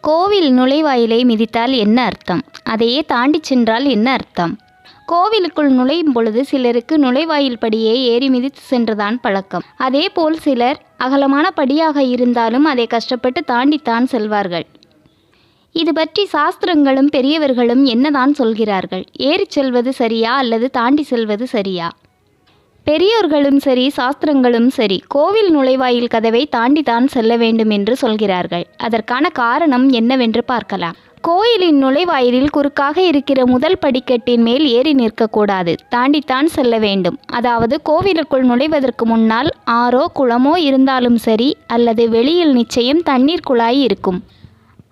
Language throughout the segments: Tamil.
கோவில் நுழைவாயிலை மிதித்தால் என்ன அர்த்தம்? அதையே தாண்டிச் சென்றால் என்ன அர்த்தம்? கோவிலுக்குள் நுழையும் பொழுது சிலருக்கு நுழைவாயில் படியே ஏறி மிதித்து சென்றுதான் பழக்கம். அதேபோல் சிலர் அகலமான படியாக இருந்தாலும் அதை கஷ்டப்பட்டு தாண்டித்தான் செல்வார்கள். இது பற்றி சாஸ்திரங்களும் பெரியவர்களும் என்னதான் சொல்கிறார்கள்? ஏறிச் செல்வது சரியா அல்லது தாண்டி செல்வது சரியா? பெரியோர்களும் சரி சாஸ்திரங்களும் சரி கோவில் நுழைவாயில் கதவை தாண்டித்தான் செல்ல வேண்டும் என்று சொல்கிறார்கள். அதற்கான காரணம் என்னவென்று பார்க்கலாம். கோயிலின் நுழைவாயிலில் குறுக்காக இருக்கிற முதல் படிக்கட்டின் மேல் ஏறி நிற்கக்கூடாது. தாண்டித்தான் செல்ல வேண்டும். அதாவது கோவிலுக்குள் நுழைவதற்கு முன்னால் ஆறோ குளமோ இருந்தாலும் சரி அல்லது வெளியில் நிச்சயம் தண்ணீர் குழாய் இருக்கும்.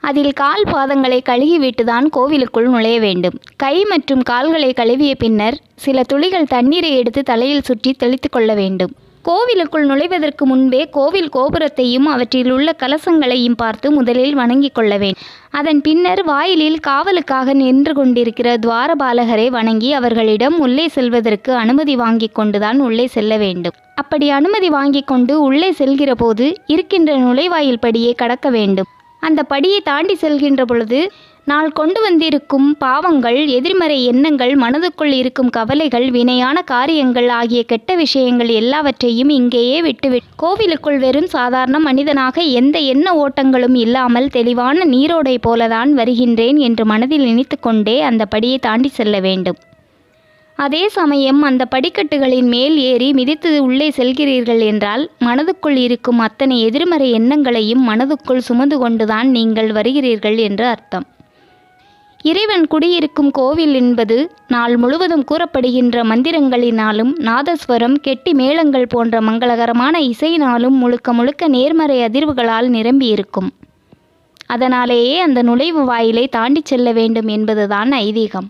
அதில் கால் பாதங்களை கழுகிவிட்டு தான் கோவிலுக்குள் நுழைய வேண்டும். கை மற்றும் கால்களை கழுவிய பின்னர் சில துளிகள் தண்ணீரை எடுத்து தலையில் சுற்றி தெளித்து கொள்ள வேண்டும். கோவிலுக்குள் நுழைவதற்கு முன்பே கோவில் கோபுரத்தையும் அவற்றில் உள்ள கலசங்களையும் பார்த்து முதலில் வணங்கிக் கொள்ள வேண்டும். அதன் பின்னர் வாயிலில் காவலுக்காக நின்று கொண்டிருக்கிற துவாரபாலகரை வணங்கி அவர்களிடம் உள்ளே செல்வதற்கு அனுமதி வாங்கி கொண்டுதான் உள்ளே செல்ல வேண்டும். அப்படி அனுமதி வாங்கி கொண்டு உள்ளே செல்கிற போது இருக்கின்ற நுழைவாயில் படியே கடக்க வேண்டும். அந்த படியை தாண்டி செல்கின்ற பொழுது நாள் கொண்டு வந்திருக்கும் பாவங்கள் எதிர்மறை எண்ணங்கள் மனதுக்குள் இருக்கும் கவலைகள் வினையான காரியங்கள் ஆகிய கெட்ட விஷயங்கள் எல்லாவற்றையும் இங்கேயே விட்டுவிட்டு கோவிலுக்குள் வெறும் சாதாரண மனிதனாக எந்த எண்ண ஓட்டங்களும் இல்லாமல் தெளிவான நீரோடை போலதான் வருகின்றேன் என்று மனதில் நினைத்து கொண்டே அந்த படியை தாண்டி செல்ல வேண்டும். அதே சமயம் அந்த படிக்கட்டுகளின் மேல் ஏறி மிதித்து உள்ளே செல்கிறீர்கள் என்றால் மனதுக்குள் இருக்கும் அத்தனை எதிர்மறை எண்ணங்களையும் மனதுக்குள் சுமந்து கொண்டுதான் நீங்கள் வருகிறீர்கள் என்று அர்த்தம். இறைவன் குடியிருக்கும் கோவில் என்பது நாள் முழுவதும் கூறப்படுகின்ற மந்திரங்களினாலும் நாதஸ்வரம் கெட்டி மேளங்கள் போன்ற மங்களகரமான இசையினாலும் முழுக்க முழுக்க நேர்மறை அதிர்வுகளால் நிரம்பியிருக்கும். அதனாலேயே அந்த நுழைவு வாயிலை தாண்டிச் செல்ல வேண்டும் என்பதுதான் ஐதீகம்.